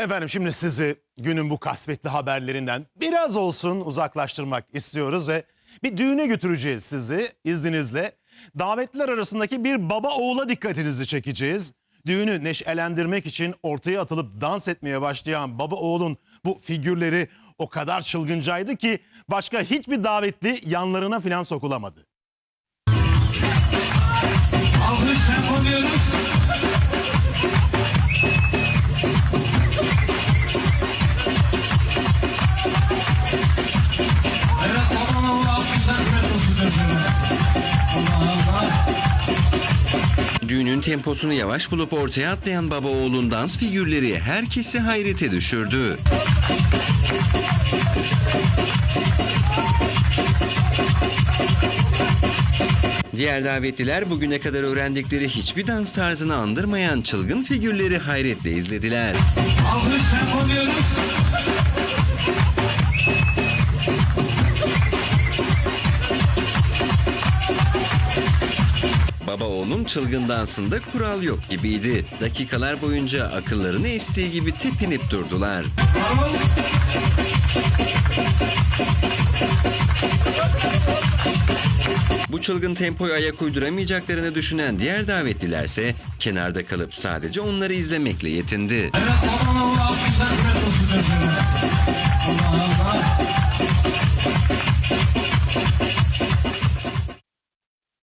Efendim şimdi sizi günün bu kasvetli haberlerinden biraz olsun uzaklaştırmak istiyoruz ve bir düğüne götüreceğiz sizi izninizle. Davetliler arasındaki bir baba oğula dikkatinizi çekeceğiz. Düğünü neşelendirmek için ortaya atılıp dans etmeye başlayan baba oğulun bu figürleri o kadar çılgıncaydı ki başka hiçbir davetli yanlarına filan sokulamadı. Düğünün temposunu yavaş bulup ortaya atlayan baba oğlun dans figürleri herkesi hayrete düşürdü. Diğer davetliler bugüne kadar öğrendikleri hiçbir dans tarzını andırmayan çılgın figürleri hayretle izlediler. Alkış yapamıyoruz. Baba oğlun çılgın dansında kural yok gibiydi. Dakikalar boyunca akıllarını estiği gibi tepinip durdular. Bu çılgın tempoya ayak uyduramayacaklarını düşünen diğer davetlilerse kenarda kalıp sadece onları izlemekle yetindi. Evet